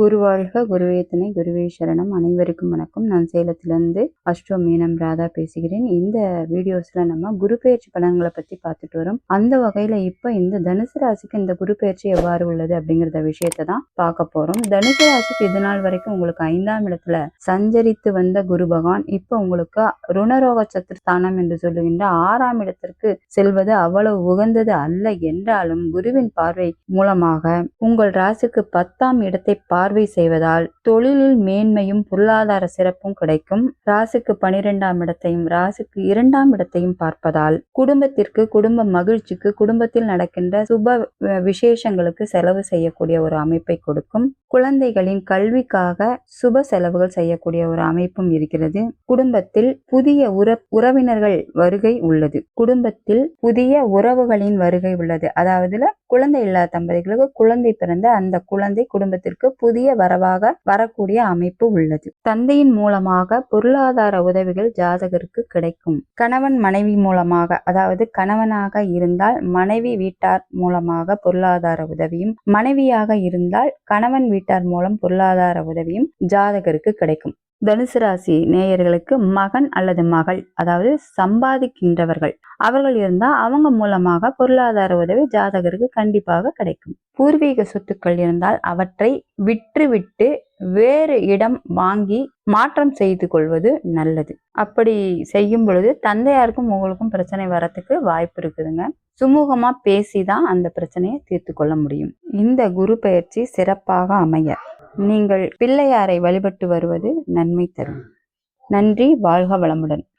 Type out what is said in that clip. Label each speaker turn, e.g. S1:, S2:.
S1: குருவாழ்க குருவே துணை குருவே சரணம். அனைவருக்கும் வணக்கம். நான் சேலத்திலிருந்து அஷ்டோ மீனம் ராதா பேசுகிறேன். இந்த வீடியோஸ்ல நம்ம குரு பெயர்ச்சி பலன்களை பத்தி பார்த்துட்டு வரோம். அந்த வகையில இப்ப இந்த தனுசு ராசிக்கு இந்த குரு பெயர்ச்சி எவ்வாறு உள்ளது அப்படிங்கிறத விஷயத்தை தான் பார்க்க போறோம். தனுசு ராசிக்கு இது நாள் வரைக்கும் உங்களுக்கு ஐந்தாம் இடத்துல சஞ்சரித்து வந்த குரு பகவான். இப்ப உங்களுக்கு ருணரோக சத்துர்த்தானம் என்று சொல்லுகின்ற ஆறாம் இடத்திற்கு செல்வது அவ்வளவு உகந்தது அல்ல என்றாலும் குருவின் பார்வை மூலமாக உங்கள் ராசிக்கு பத்தாம் இடத்தை பார்வை செய்வதால் தொழிலில் மேன்மையும் பொருளாதார சிறப்பும் கிடைக்கும். ராசுக்கு பனிரெண்டாம் இடத்தையும் ராசுக்கு இரண்டாம் இடத்தையும் பார்ப்பதால் குடும்பத்திற்கு குடும்ப மகிழ்ச்சிக்கு குடும்பத்தில் நடக்கின்ற சுப விசேஷங்களுக்கு செலவு செய்யக்கூடிய ஒரு அமைப்பை கொடுக்கும். குழந்தைகளின் கல்விக்காக சுப செலவுகள் செய்யக்கூடிய ஒரு அமைப்பும் இருக்கிறது. குடும்பத்தில் புதிய உற உறவினர்கள் வருகை உள்ளது. குடும்பத்தில் புதிய உறவுகளின் வருகை உள்ளது. அதாவதுல குழந்தை இல்லாத தம்பதிகளுக்கு குழந்தை பிறந்த அந்த குழந்தை குடும்பத்திற்கு புதிய வரவாக வரக்கூடிய அமைப்பு உள்ளது. தந்தையின் மூலமாக பொருளாதார உதவிகள் ஜாதகருக்கு கிடைக்கும். கணவன் மனைவி மூலமாக அதாவது கணவனாக இருந்தால் மனைவி வீட்டார் மூலமாக பொருளாதார உதவியும் மனைவியாக இருந்தால் கணவன் வீட்டார் மூலம் பொருளாதார உதவியும் ஜாதகருக்கு கிடைக்கும். தனுசு ராசி நேயர்களுக்கு மகன் அல்லது மகள் அதாவது சம்பாதிக்கின்றவர்கள். அவர்கள் இருந்தால் அவங்க மூலமாக பொருளாதார உதவி ஜாதகருக்கு கண்டிப்பாக கிடைக்கும். பூர்வீக சொத்துக்கள் இருந்தால் அவற்றை விற்றுவிட்டு வேறு இடம் வாங்கி மாற்றம் செய்து கொள்வது நல்லது. அப்படி செய்யும் பொழுது தந்தையாருக்கும் உங்களுக்கும் பிரச்சனை வரத்துக்கு வாய்ப்பு இருக்குதுங்க. சுமூகமா பேசி தான் அந்த பிரச்சனையை தீர்த்து கொள்ள முடியும். இந்த குரு பயிற்சி சிறப்பாக அமைய. நீங்கள் பிள்ளையாரை வழிபட்டு வருவது நன்மை தரும். நன்றி வாழ்க வளமுடன்.